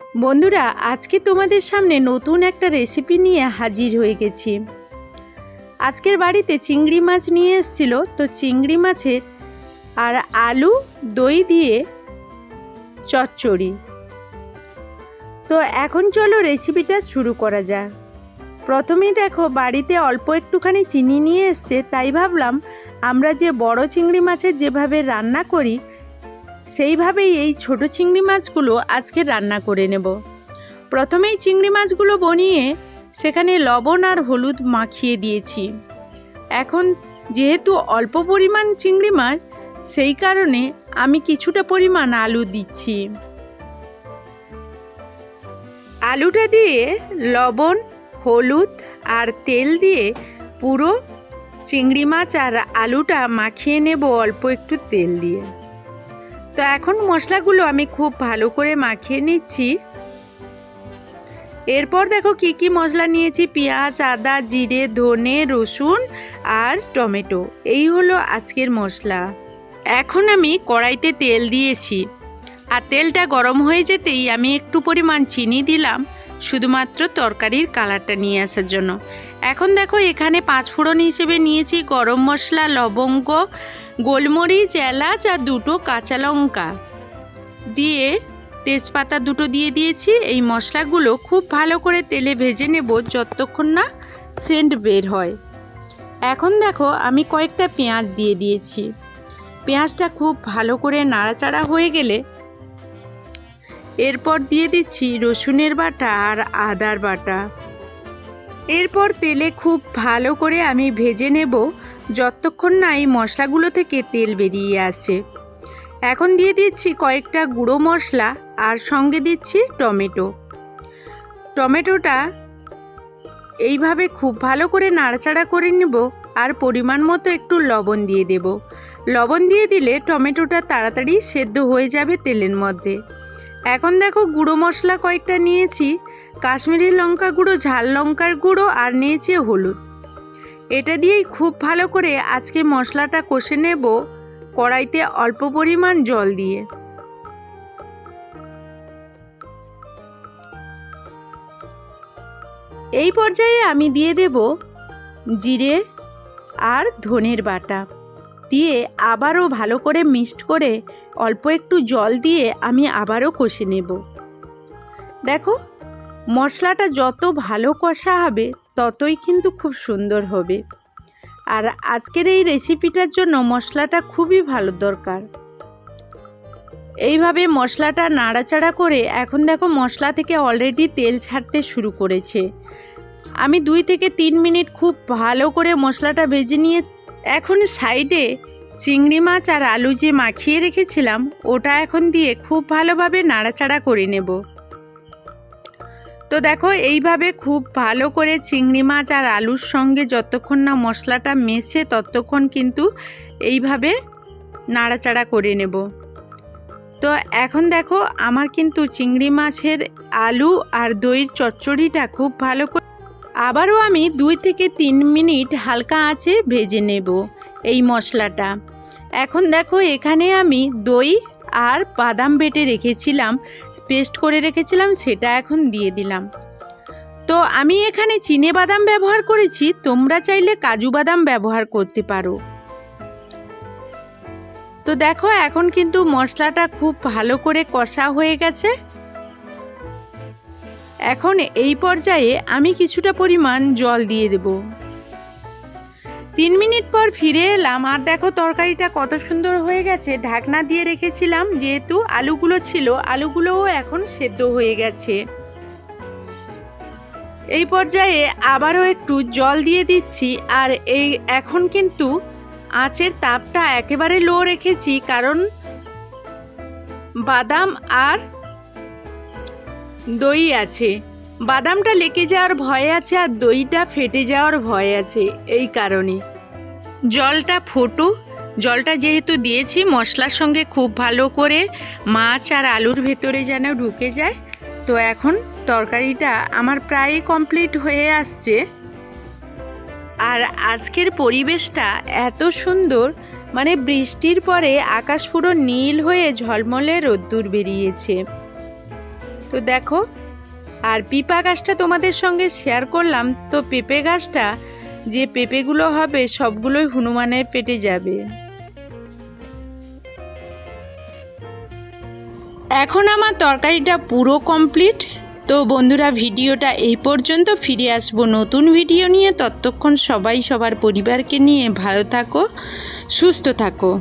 বন্ধুরা, আজকে তোমাদের সামনে নতুন একটা রেসিপি নিয়ে হাজির হয়ে গেছি। আজকের বাড়িতে চিংড়ি মাছ নিয়ে এসেছিল, তো চিংড়ি মাছের আর আলু, দই দিয়ে চচ্চড়ি। তো এখন চলো রেসিপিটা শুরু করা যাক। প্রথমেই দেখো, বাড়িতে অল্প একটুখানি চিনি নিয়ে এসছে, তাই ভাবলাম আমরা যে বড় চিংড়ি মাছের যেভাবে রান্না করি সেইভাবেই এই ছোট চিংড়ি মাছগুলো আজকে রান্না করে নেব। প্রথমেই চিংড়ি মাছগুলো বনিয়ে সেখানে লবণ আর হলুদ মাখিয়ে দিয়েছি। এখন যেহেতু অল্প পরিমাণ চিংড়ি মাছ, সেই কারণে আমি কিছুটা পরিমাণ আলু দিচ্ছি। আলুটা দিয়ে লবণ, হলুদ আর তেল দিয়ে পুরো চিংড়ি মাছ আর আলুটা মাখিয়ে নেব অল্প একটু তেল দিয়ে। তো এখন মশলাগুলো আমি খুব ভালো করে মাখিয়ে নিচ্ছি। এরপর দেখো কি কি মশলা নিয়েছি, পেঁয়াজ, আদা, জিরে, ধনে, রসুন আর টমেটো। এই হলো আজকের মশলা। এখন আমি কড়াইতে তেল দিয়েছি। আর তেলটা গরম হয়ে যেতেই আমি একটু পরিমাণ চিনি দিলাম। শুধুমাত্র তরকারির কালারটা নিয়ে আসার জন্য। এখন দেখো এখানে পাঁচ ফোড়ন হিসেবে নিয়েছি গরম মশলা, লবঙ্গ, গোলমরিচ, এলাচ আর দুটো কাঁচা লঙ্কা। দিয়ে তেজপাতা দুটো দিয়ে দিয়েছি। এই মশলাগুলো খুব ভালো করে তেলে ভেজে নেব যতক্ষণ না সেন্ট বের হয়। এখন দেখো আমি কয়েকটা পেঁয়াজ দিয়ে দিয়েছি। পেঁয়াজটা খুব ভালো করে নাড়াচাড়া হয়ে গেলে এরপর দিয়ে দিচ্ছি রসুনের বাটা আর আদার বাটা। এরপর তেলে খুব ভালো করে আমি ভেজে নেব, যতক্ষণ না এই মশলাগুলো থেকে তেল বেরিয়ে আসে। এখন দিয়ে দিচ্ছি কয়েকটা গুঁড়ো মশলা আর সঙ্গে দিচ্ছি টমেটো। টমেটোটা এইভাবে খুব ভালো করে নাড়াচাড়া করে নেব আর পরিমাণ মতো একটু লবণ দিয়ে দেব। লবণ দিয়ে দিলে টমেটোটা তাড়াতাড়ি সেদ্ধ হয়ে যাবে তেলের মধ্যে। এখন দেখো গুঁড়ো মশলা কয়েকটা নিয়েছি। কাশ্মীরি লঙ্কা গুঁড়ো, ঝাল লঙ্কার গুঁড়ো আর নিয়েছি হলুদ। এটা দিয়েই খুব ভালো করে আজকে মশলাটা কষে নেব কড়াইতে অল্প পরিমাণ জল দিয়ে। এই পর্যায়ে আমি দিয়ে দেব জিরে আর ধনের বাটা। দিয়ে আবারও ভালো করে মিক্সড করে অল্প একটু জল দিয়ে আমি আবারও কষে নেব। দেখো, মশলাটা যত ভালো কষা হবে, ততই কিন্তু খুব সুন্দর হবে। আর আজকের এই রেসিপিটার জন্য মশলাটা খুবই ভালো দরকার। এইভাবে মশলাটা নাড়াচাড়া করে এখন দেখো মশলা থেকে অলরেডি তেল ছাড়তে শুরু করেছে। আমি দুই থেকে তিন মিনিট খুব ভালো করে মশলাটা ভেজে নিয়ে এখন সাইডে চিংড়ি মাছ আর আলু যে মাখিয়ে রেখেছিলাম, ওটা এখন দিয়ে খুব ভালোভাবে নাড়াচাড়া করে নেব। তো দেখো, এইভাবে খুব ভালো করে চিংড়ি মাছ আর আলুর সঙ্গে যতক্ষণ না মশলাটা মেশে ততক্ষণ কিন্তু এইভাবে নাড়াচাড়া করে নেব। তো এখন দেখো, আমার কিন্তু চিংড়ি মাছের আলু আর দইয়ের চচ্চড়িটা খুব ভালো করে আবারও আমি দুই থেকে তিন মিনিট হালকা আঁচে ভেজে নেব এই মশলাটা। এখন দেখো এখানে আমি দই আর বাদাম বেটে রেখেছিলাম, পেস্ট করে রেখেছিলাম, সেটা এখন দিয়ে দিলাম। তো আমি এখানে চিনে বাদাম ব্যবহার করেছি, তোমরা চাইলে কাজু বাদাম ব্যবহার করতে পারো। তো দেখো এখন কিন্তু মশলাটা খুব ভালো করে কষা হয়ে গেছে। এখন এই পর্যায়ে আমি কিছুটা পরিমাণ জল দিয়ে দেব। তিন মিনিট পর ফিরে এলাম আর দেখো তরকারিটা কত সুন্দর হয়ে গেছে। ঢাকনা দিয়ে রেখেছিলাম যেহেতু আলুগুলো ছিল, আলুগুলোও এখন সেদ্ধ হয়ে গেছে। এই পর্যায়ে আবারও একটু জল দিয়ে দিচ্ছি আর এই এখন কিন্তু আঁচের তাপটা একেবারে লো রেখেছি কারণ বাদাম আর দই আছে। বাদামটা লেকে যাওয়ার ভয় আছে আর দইটা ফেটে যাওয়ার ভয় আছে, এই কারণে। জলটা ফোটো জলটা যেহেতু দিয়েছি, মশলার সঙ্গে খুব ভালো করে মাছ আর আলুর ভেতরে যেন ঢুকে যায়। তো এখন তরকারিটা আমার প্রায় কমপ্লিট হয়ে আসছে। আর আজকের পরিবেশটা এত সুন্দর মানে বৃষ্টির পরে আকাশ পুরো নীল হয়ে ঝলমলে রোদ্দুর বেরিয়েছে। তো দেখো, আর পিপা গাছটা তোমাদের সঙ্গে শেয়ার করলাম, তো পেঁপে গাছটা, যে পেঁপেগুলো হবে সবগুলোই হনুমানের পেটে যাবে। এখন আমার তরকারিটা পুরো কমপ্লিট তো বন্ধুরা, ভিডিওটা এই পর্যন্ত, ফিরে আসব নতুন ভিডিও নিয়ে। ততক্ষণ সবাই, সবার পরিবারকে নিয়ে ভালো থাকো, সুস্থ থাকো।